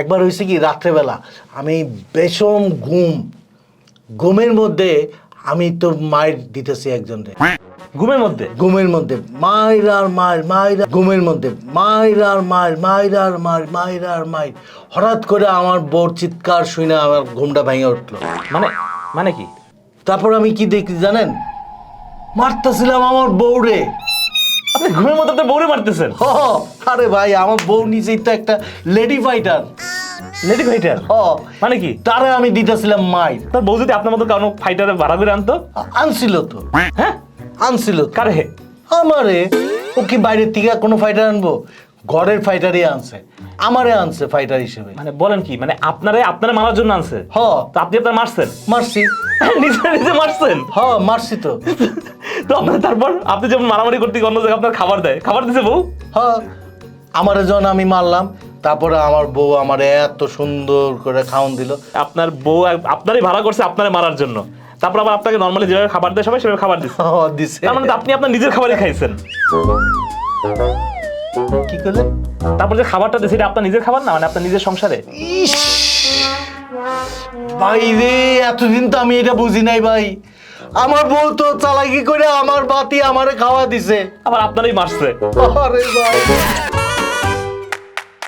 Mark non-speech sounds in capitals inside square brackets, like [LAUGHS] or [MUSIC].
একবার হয়েছে কি রাত্রেবেলা আমি বেশম ঘুম ঘুমের মধ্যে আমি তো মায়ের দিতেছি একজনকে ঘুমের মধ্যে? ঘুমের মধ্যে মায়ের আর মায়ের মায়ের ঘুমের মধ্যে মায়ের আর মায়ের মায়ের আর মায়ের মায়ের আর মায়ের। হঠাৎ করে আমার বউর চিৎকার শুনে আমার ঘুমটা ভেঙে উঠল। মানে মানে কি? তারপর আমি কি দেখি জানেন? মারতেছিলাম আমার বউরে। আপনি ঘুমের মধ্যে আপনার বউরে মারতেছেন। হ আরে ভাই আমার বউ নিজেই তো একটা লেডি ফাইটার। লেডি ফাইটার হ মানে কি? তারে আমি দিতেছিলাম মাইর তার বউ যদি আপনার মতো কারণ ফাইটারে ভাড়া করে আনতো? আনছিল তো। হ্যাঁ? আনছিল কারে আমারে ও কি বাইরের থেকে কোনো ফাইটার আনব? ঘরের ফাইটারই আনছে। আমারে আনছে ফাইটার হিসেবে। মানে বলেন কি মানে আপনারে আপনারে মারার জন্য আনছে? হ। তো আপনি আপনার মারছেন? মারছি। [LAUGHS] নিজে নিজে মারছেন? হ মারছি তো। [LAUGHS] তো আপনার তারপর আপনি যেমন মারামারি করতে অন্য জায়গায় আপনার খাবার দেয়। খাবার দিছে বউ? হ। আমারে যখন আমি মারলাম তারপরে আমার বউ আমার এত সুন্দর করে খাওন দিল। আপনার বউ আপনারই ভাড়া করছে আপনারে মারার জন্য। তারপর আবার আপনাকে নর্মালি যেভাবে খাবার দেয় সবাই সেভাবে খাবার দিচ্ছে। দিছে। তার মানে তো আপনি আপনার নিজের খাবারই খাইছেন। কি করলে তারপর যে খাবারটা দিয়েছে এটা আপনার নিজের খাবার না? মানে আপনার নিজের সংসারে? ইস! ভাই রে এতদিন তো আমি এটা বুঝি নাই ভাই। আমার বউ তো চালাকি করে আমার বাতি আমারে খাওয়া দিছে। আবার আপনারই মারছে। আরে ভাই।